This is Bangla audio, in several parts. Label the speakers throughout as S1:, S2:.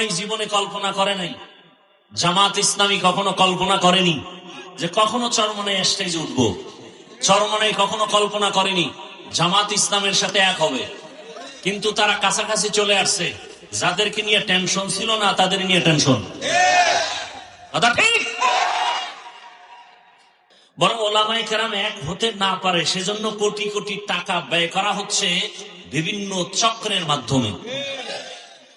S1: চরমনাই জীবনে কল্পনা করে নাই। জামাত ইসলামী কখনো কল্পনা করেনি যে কখনো চরমনাই স্টেজে উঠবো। চরমনাই কখনো কল্পনা করেনি জামাত ইসলামের সাথে এক হবে। কিন্তু তারা কাছাকাছি চলে আসছে। যাদেরকে নিয়ে টেনশন ছিল না, তাদের নিয়ে টেনশন বরং ওলামাই কেরাম এক হতে না পারে, সেজন্য কোটি কোটি টাকা ব্যয় করা হচ্ছে বিভিন্ন চক্রের মাধ্যমে।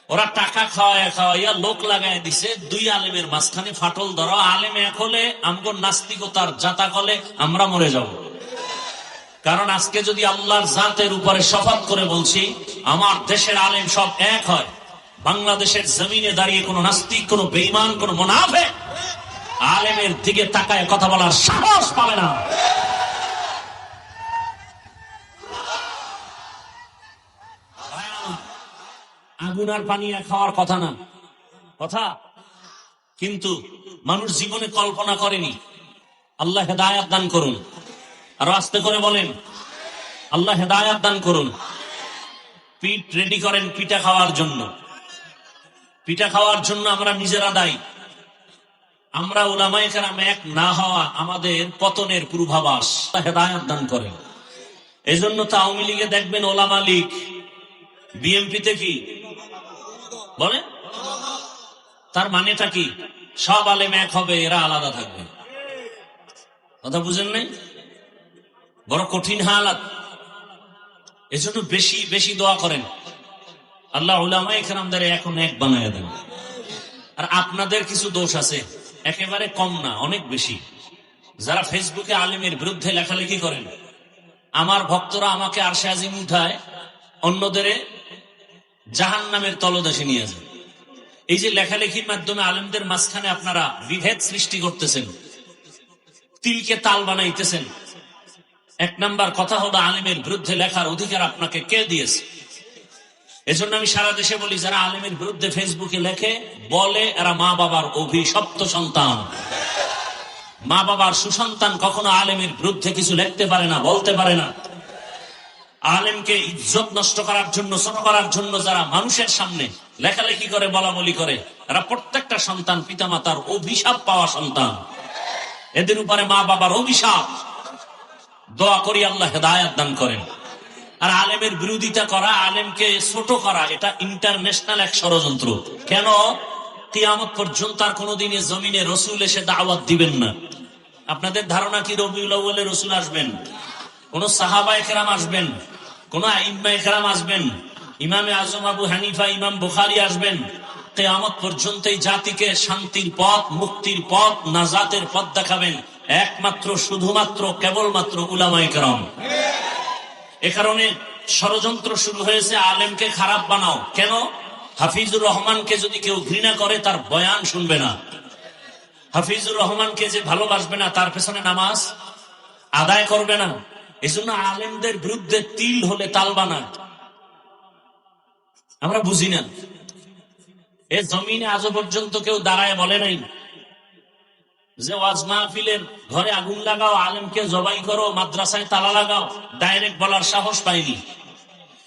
S1: ওরা টাকা খাওয়ায় খাওয়াইয়া লোক লাগাই দিছে। দুই আলেমের মাঝখানে ফাটল ধরো। আলেম এক হলে আমগো নাস্তিকতার জাতা কলে আমরা মরে যাব। কারণ আজকে যদি আল্লাহর জাতের উপরে শপথ করে বলছি, আমার দেশের আলেম সব এক হয়। বাংলাদেশের জমিনে দাঁড়িয়ে কোনো নাস্তিক, কোনো বেইমান কোনো মোনাফে আলেমের দিকে তাকায় কথা বলার সাহস পাবে না। আগুন আর পানি খাওয়ার কথা না। কথা? কিন্তু মানুষ জীবনে কল্পনা করেনি। আল্লাহ হেদায়াত দান করুন। আর আস্তে করে বলেন, আল্লাহ হেদায়াত দান করুন। পিঠ রেডি করেন পিঠা খাওয়ার জন্য। পিঠা খাওয়ার জন্য আমরা নিজেরা দায়ী। আমরা ওলামাই কেরাম এক না হওয়া আমাদের পতনের পূর্বাভাস। হেদায়াত দান করেন। এই জন্য তো আওয়ামী লীগে দেখবেন ওলামা লীগ বিএমপিতে কি? বলে তার মানেটা কি? সব আলেম এক হবে, এরা আলাদা থাকবে। কথা বুঝেন নাই? বড় কঠিন হালাত। এজন্য বেশি বেশি দোয়া করেন। আল্লাহ উলামা আমাদের এখন এক বানায় দেন। আর আপনাদের কিছু দোষ আছে। একেবারে কম না, অনেক বেশি। যারা ফেসবুকে আলেমের বিরুদ্ধে লেখালেখি করেন, আমার ভক্তরা আমাকে আরশে আজিম উঠায়, অন্যদের জাহান নামের তলদেশে নিয়ে যায় এই যে লেখালেখির মাধ্যমে আলেমদের মাঝখানে আপনারা বিভেদ সৃষ্টি করতেছেন, তিলকে তাল বানাইতেছেন, এক নাম্বার কথা হলো আলেমের বিরুদ্ধে লেখার অধিকার আপনাকে কে দিয়েছে? এজন্য আমি সারা দেশে বলি, যারা আলেমের বিরুদ্ধে ফেসবুকে লেখে, বলে এরা মা বাবার অভিশপ্ত সন্তান। মা বাবার সুসন্তান কখনো আলেমের বিরুদ্ধে কিছু লিখতে পারে না, বলতে পারে না। আলেমকে ইজ্জত নষ্ট করার জন্য ছোট করার জন্য যারা মানুষের সামনে লেখালেখি করে বলা বলি করে এরা প্রত্যেকটা সন্তান পিতামাতার অভিশাপ পাওয়া সন্তান। এদের উপরে মা বাবার অভিশাপ। দোয়া করি আল্লাহ হেদায়াত দান করেন। আর আলেমের বিরোধিতা করা, আলেমকে ছোট করা, এটা ইন্টারন্যাশনাল এক ষড়যন্ত্র। কেন? কিয়ামত পর্যন্ত আর কোনোদিনে জমিনে রসুল এসে দাওয়াত দিবেন না। আপনাদের ধারণা কি? রবিউল রসুল আসবেন। কোন সাহাবা একরাম আসবেন। কোন একরাম আসবেন, ইমামে আজম আবু হানিফা, ইমাম বুখারি আসবেন, কেয়ামত পর্যন্ত এই জাতিকে শান্তির পথ, মুক্তির পথ, নাজাতের পথ দেখাবেন, একমাত্র, শুধুমাত্র, কেবলমাত্র উলামাই কেরাম এ কারণে ষড়যন্ত্র শুরু হয়েছে, আলেমকে খারাপ বানাও। কেন? হাফিজুর রহমানকে যদি কেউ ঘৃণা করে, তার বয়ান শুনবে না। হাফিজুর রহমানকে যে ভালোবাসবে না, তার পেছনে নামাজ আদায় করবে না। এজন্য আলেমদের বিরুদ্ধে তিল হলে তাল বানায়। আমরা বুঝি না। এ জমিনে আজও পর্যন্ত কেউ দাঁড়ায় বলে নাই যে ওয়াজ মাহফিলের ঘরে আগুন লাগাও, আলেমকে জবাই করো, মাদ্রাসায় তালা লাগাও, ডাইরেক্ট বলার সাহস পাইনি।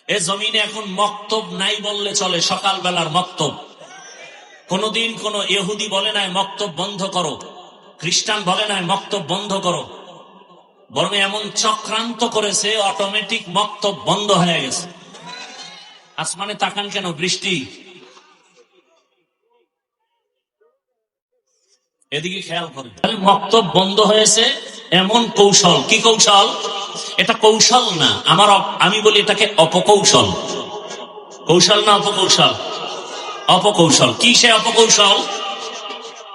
S1: এ জমিনে এখন মক্তব নাই বললে চলে সকাল বেলার মক্তব। কোনদিন কোন এহুদি বলে নাই, মক্তব বন্ধ করো। খ্রিস্টান বলে নাই, মক্তব বন্ধ করো। বরং এমন চক্রান্ত করেছে অটোমেটিক মক্তব বন্ধ হয়ে গেছে। আসমানে তাকান কেন, বৃষ্টি? এদিকে খেয়াল করেন। মক্তব বন্ধ হয়েছে, এমন কৌশল। কি কৌশল? এটা কৌশল না, আমার আমি বলি এটাকে অপকৌশল। কৌশল না অপকৌশল? অপকৌশল। কি সে অপকৌশল?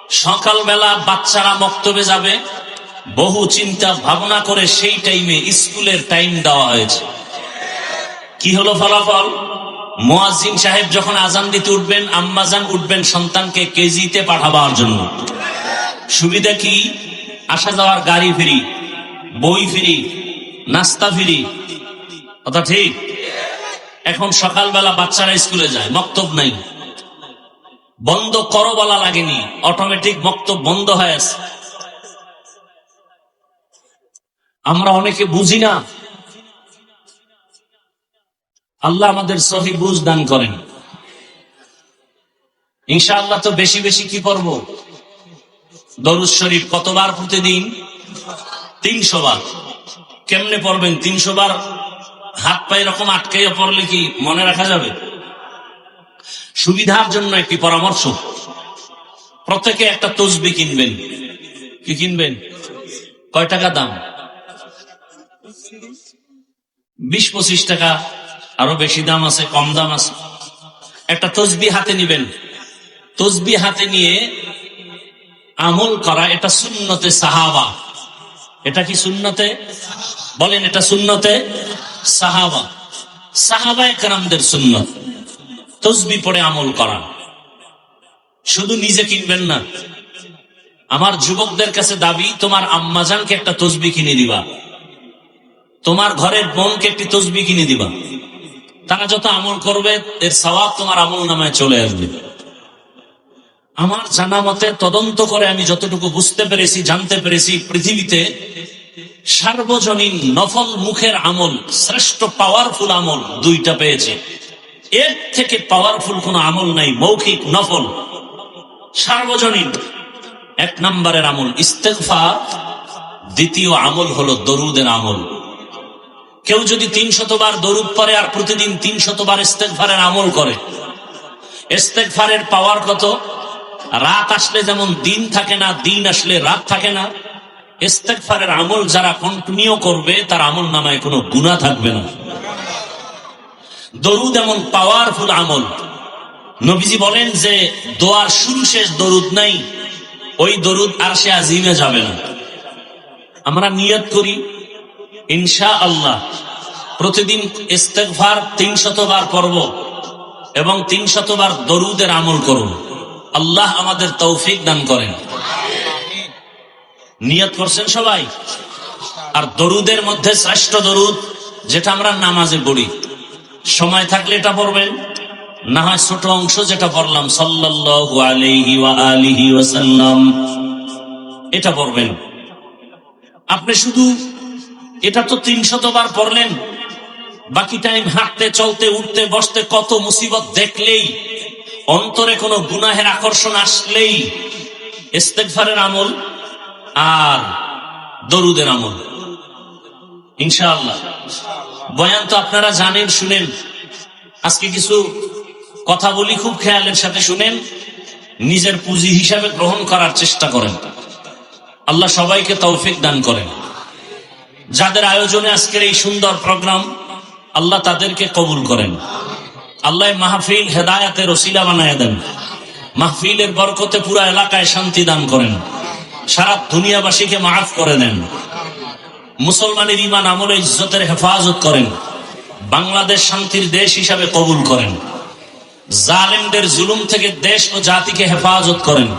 S1: সকালবেলা বাচ্চারা মক্তবে যাবে বহু চিন্তা ভাবনা করে সেই টাইমে স্কুলের টাইম দেওয়া হয়েছে। কি হলো ফলাফল? মোয়াজিন সাহেব যখন আজান দিতে উঠবেন আম্মাজান উঠবেন সন্তানকে কেজিতে পাঠাবার জন্য। সুবিধা কি? আসা যাওয়ার গাড়ি ফ্রি, বই ফ্রি, নাস্তা ফ্রি। কথা ঠিক? এখন সকালবেলা বাচ্চারা স্কুলে যায়, মক্তব নাই। বন্ধ করো বলা লাগেনি, অটোমেটিক মক্তব বন্ধ হয়ে আছে। আমরা অনেকে বুঝি না। আল্লাহ আমাদের সহি বুঝ দান করেন। ইনশাআল্লাহ তো বেশি বেশি কি করব দরুদ শরীফ কতবার প্রতিদিন? তিনশো বার। কেমনে পড়বেন তিনশো বার? হাত পায়ে এরকম আটকাইয়া পড়লে কি মনে রাখা যাবে? সুবিধার জন্য একটি পরামর্শ। প্রত্যেকে একটা তসবি কিনবেন। কি কিনবেন? কয় টাকা দাম? বিশ পঁচিশ টাকা, আরও বেশি দাম আছে, কম দাম আছে। একটা তসবি হাতে নিবেন। তসবি হাতে নিয়ে আমল করা এটা সুন্নতে সাহাবা। এটা কি সুন্নতে? বলেন, এটা সুন্নতে সাহাবা। সাহাবা একরামদের সুন্নত। তসবি পড়ে আমল করা। শুধু নিজে কিনবেন না। আমার যুবকদের কাছে দাবি, তোমার আম্মাজানকে একটা তসবি কিনে দিবা। তোমার ঘরের বোনকে একটি তসবি কিনে দিবা। তারা যত আমল করবে, এর সবাব তোমার আমল নামায় চলে আসবে। আমার জানা মতে তদন্ত করে আমি যতটুকু বুঝতে পেরেছি, জানতে পেরেছি, পৃথিবীতে সার্বজনীন নফল মুখের আমল, শ্রেষ্ঠ পাওয়ারফুল আমল দুইটা পেয়েছে। এর থেকে পাওয়ারফুল কোন আমল নাই, মৌখিক নফল। সার্বজনীন এক নম্বরের আমল ইস্তেফা দ্বিতীয় আমল হলো দরুদের আমল। কেউ যদি তিন শতবার দরুদ পরে আর প্রতিদিন তিন শতবার ইস্তেকফারের আমল করে ইস্তেকফারের পাওয়ার কত? রাত আসলে যেমন দিন থাকে না, দিন আসলে রাত থাকে না। ইস্তেকফারের আমল যারা কন্টিনিউ করবে, তার আমল নামায় কোনো গুণা থাকবে না। দরুদ এমন পাওয়ারফুল আমল। নবীজি বলেন যে, দোয়ার শুরু শেষ দরুদ নাই, ওই দরুদ আর সে আজিমে যাবে না। আমরা নিয়ত করি ইনশা আল্লাহ প্রতিদিন ইস্তেকভার তিন শতবার পর্ব এবং তিন শতবার দরুদের আমল করুন আল্লাহ আমাদের তৌফিক দান করেন। নিয়ত করছেন সবাই? আর দরুদের মধ্যে শ্রেষ্ঠ দরুদ যেটা আমরা নামাজে পড়ি। সময় থাকলে এটা পড়বেন, না হয় ছোট অংশ যেটা পড়লাম ওয়াসাল্লাম, এটা পড়বেন। আপনি শুধু এটা তো তিন শতবার পড়লেন। বাকি টাইম হাঁটতে, চলতে, উঠতে, বসতে কত মুসিবত দেখলেই, অন্তরে কোনো গুনাহের আকর্ষণ আসলেই ইস্তেকফারের আমল আর দরুদের আমল। ইনশাআল্লাহ। বয়ান তো আপনারা জানেন, শুনেন। আজকে কিছু কথা বলি, খুব খেয়ালের সাথে শুনেন। নিজের পুঁজি হিসাবে গ্রহণ করার চেষ্টা করেন। আল্লাহ সবাইকে তৌফিক দান করেন। যাদের আয়োজনে আজকের এই সুন্দর প্রোগ্রাম, আল্লাহ তাদেরকে কবুল করেন। আল্লাহ মাহফিল হেদায়াতের রসিলা বানায় দেন। মাহফিলের বরকতে পুরা এলাকায় শান্তি দান করেন। সারা দুনিয়াবাসীকে মাফ করে দেন। মুসলমানের ইমান আমলে ইজ্জতের হেফাজত করেন। বাংলাদেশ শান্তির দেশ হিসাবে কবুল করেন। জালেমদের জুলুম থেকে দেশ ও জাতিকে হেফাজত করেন।